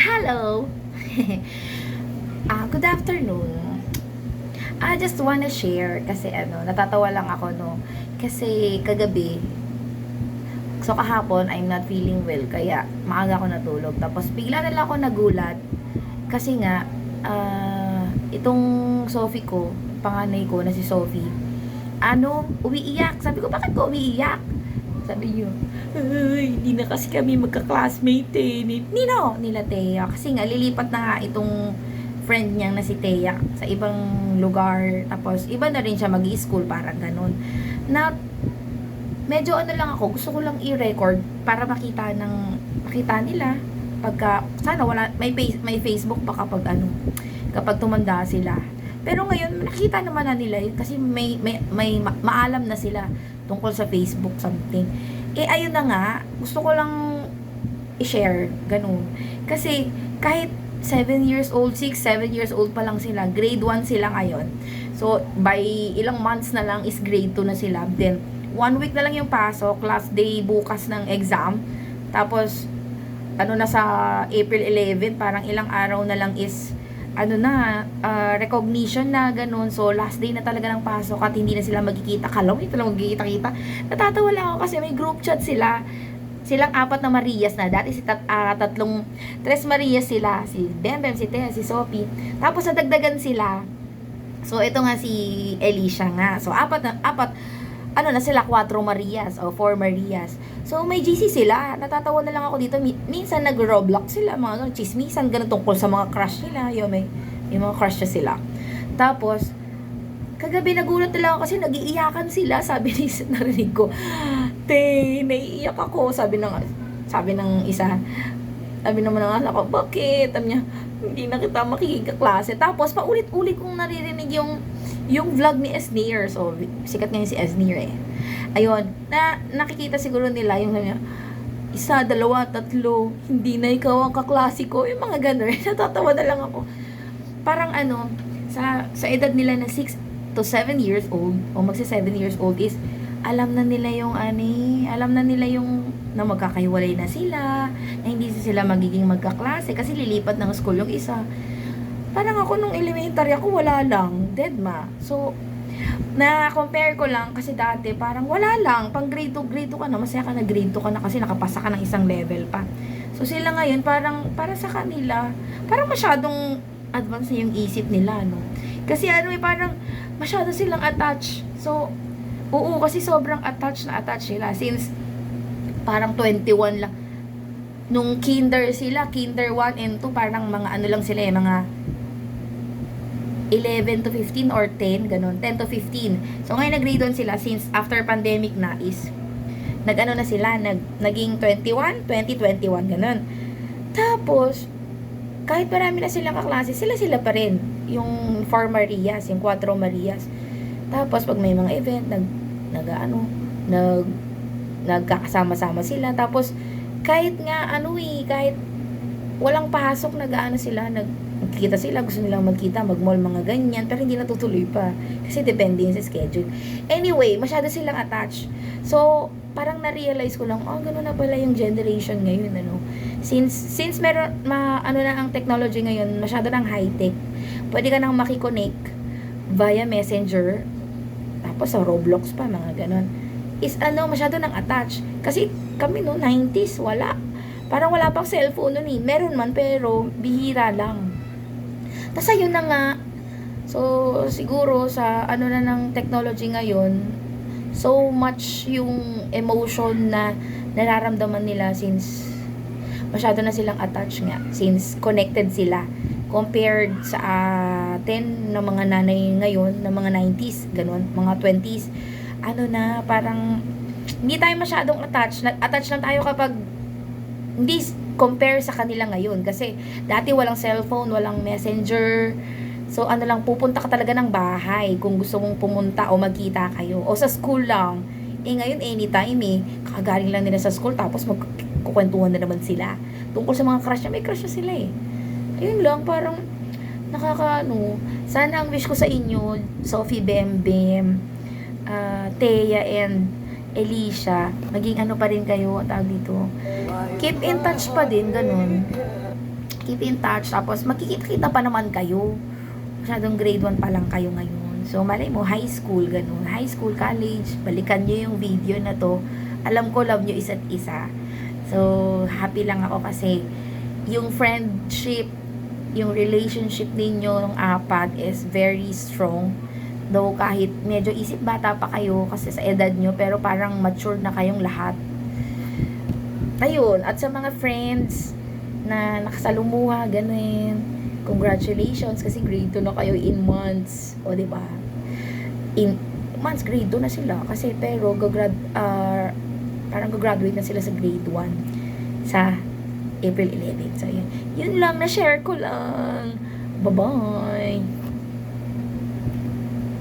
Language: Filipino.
Hello! Ah, good afternoon. I just wanna share kasi ano, natatawa lang ako no. Kasi kagabi, so kahapon, I'm not feeling well. Kaya maaga ako natulog. Tapos bigla na lang ako nagulat. Kasi nga, ah, itong Sophie ko, panganay ko na si Sophie, ano, umiiyak. Sabi ko, bakit ko umiiyak? Sabi niyo, ay, hindi na kasi kami magka-classmate eh. Ni- Nino, nila Thea. Kasi nga, lilipat na nga itong friend niyang na si Thea sa ibang lugar. Tapos, iba na rin siya mag school parang ganun. Na, medyo ano lang ako, gusto ko lang i-record para makita ng, makita nila. Pagka, sana wala, may, face, may Facebook pa kapag ano, kapag tumanda sila. Pero ngayon, nakita naman na nila yun kasi may, may, may ma- maalam na sila tungkol sa Facebook something. Eh, ayun na nga, gusto ko lang i-share, ganun. Kasi, kahit 7 years old, 6, 7 years old pa lang sila, grade 1 sila ngayon. So, by ilang months na lang is grade 2 na sila. Then, one week na lang yung pasok, last day bukas ng exam. Tapos, ano na sa April 11, parang ilang araw na lang is ano na, ah, recognition na ganun. So, last day na talaga ng pasok at hindi na sila magkikita. Kalaw, hindi talaga magkikita-kita. Natatawa lang ako kasi may group chat sila. Silang apat na Marias na. Dati si tat, ah, tatlong, tres Marias sila. Si Bembem, si Thea, si Sophie. Tapos nadagdagan sila. So, ito nga si Elisha nga. So, apat na, apat, ano na sila, 4 Marias o 4 Marias. So, may GC sila. Natatawa na lang ako dito. Mi- Minsan nag-roblox sila, mga ganun, chismisan, ganun tungkol sa mga crush nila. Yung may, may mga crush sila. Tapos, kagabi nagulat na lang ako kasi nagiiyakan sila. Sabi ni narinig ko, Te, naiiyak ako. Sabi ng, sabi ng isa, sabi naman ng anak ko, bakit? Sabi niya, hindi na kita makikikaklase. Tapos, paulit-ulit kong naririnig yung yung vlog ni Esneer. So, sikat ngayon si Esneer eh. Ayun, na nakikita siguro nila yung sabi niya, isa, dalawa, tatlo, hindi na ikaw ang kaklase ko. Yung mga ganun. Natatawa na lang ako. Parang ano, sa, sa edad nila na 6 to 7 years old, o magsi 7 years old is, alam na nila yung ani, alam na nila yung na magkakahiwalay na sila, na hindi sila magiging magkaklase kasi lilipat ng school yung isa. Parang ako nung elementary ako wala lang, dead ma. So, na compare ko lang kasi dati parang wala lang, pang grade 2, grade 2 ka na, masaya ka na grade 2 ka na kasi nakapasa ka ng isang level pa. So sila ngayon parang para sa kanila, parang masyadong advance na yung isip nila, no? Kasi ano eh, parang masyado silang attached. So, oo, kasi sobrang attached na attached sila since parang 21 lang. Nung kinder sila, kinder 1 and 2, parang mga ano lang sila eh, mga 11 to 15 or 10, ganun. 10 to 15. So, ngayon nag-grade 1 sila since after pandemic na is nag-ano na sila, nag, naging 21, 20, 21, ganun. Tapos, kahit marami na silang kaklase, sila-sila pa rin. Yung 4 Marias, yung 4 Marias. Tapos, pag may mga event, nag, nag, ano, nag, nagkakasama-sama sila. Tapos, kahit nga, ano eh, kahit walang pasok, nag-ano sila, nag, magkita sila, gusto nilang magkita, mag-mall, mga ganyan, pero hindi natutuloy pa. Kasi depende yun sa schedule. Anyway, masyado silang attached. So, parang na-realize ko lang, oh, gano'n na pala yung generation ngayon, ano. Since, since meron, ma, ano na ang technology ngayon, masyado ng high-tech, pwede ka nang makikonnect via messenger, tapos sa Roblox pa, mga ganon. Is ano, masyado nang attach. Kasi kami no, 90s, wala. Parang wala pang cellphone nun eh. Meron man, pero bihira lang. Tapos ayun na nga. So, siguro sa ano na ng technology ngayon, so much yung emotion na nararamdaman nila since masyado na silang attached nga. Since connected sila compared sa atin ng mga nanay ngayon, ng mga 90s, ganun, mga 20s. Ano na, parang hindi tayo masyadong attached. Attached lang tayo kapag hindi compare sa kanila ngayon kasi dati walang cellphone, walang messenger. So ano lang pupunta ka talaga ng bahay kung gusto mong pumunta o magkita kayo o sa school lang. Eh ngayon anytime eh, kakagaling lang nila sa school tapos magkukwentuhan na naman sila. Tungkol sa mga crush niya, may crush na sila eh. Ayun lang, parang nakakaano. Sana ang wish ko sa inyo, Sophie Bem Bem, uh, Thea and Alicia, maging ano pa rin kayo, tawag dito, keep in touch pa din, ganun. Keep in touch. Tapos, magkikita-kita pa naman kayo. Masyadong grade 1 pa lang kayo ngayon. So, malay mo, high school, ganun. High school, college, balikan nyo yung video na to. Alam ko, love nyo isa't isa. So, happy lang ako kasi yung friendship, yung relationship ninyo ng apat is very strong. Though kahit medyo isip bata pa kayo kasi sa edad nyo, pero parang mature na kayong lahat. Ayun, at sa mga friends na nakasalumuha, ganun, congratulations kasi grade 2 na kayo in months. O, di ba? In months, grade 2 na sila. Kasi, pero, gagrad, ah, parang gagraduate na sila sa grade 1 sa April 11. So, yun. Yun lang, na-share ko lang. Bye-bye!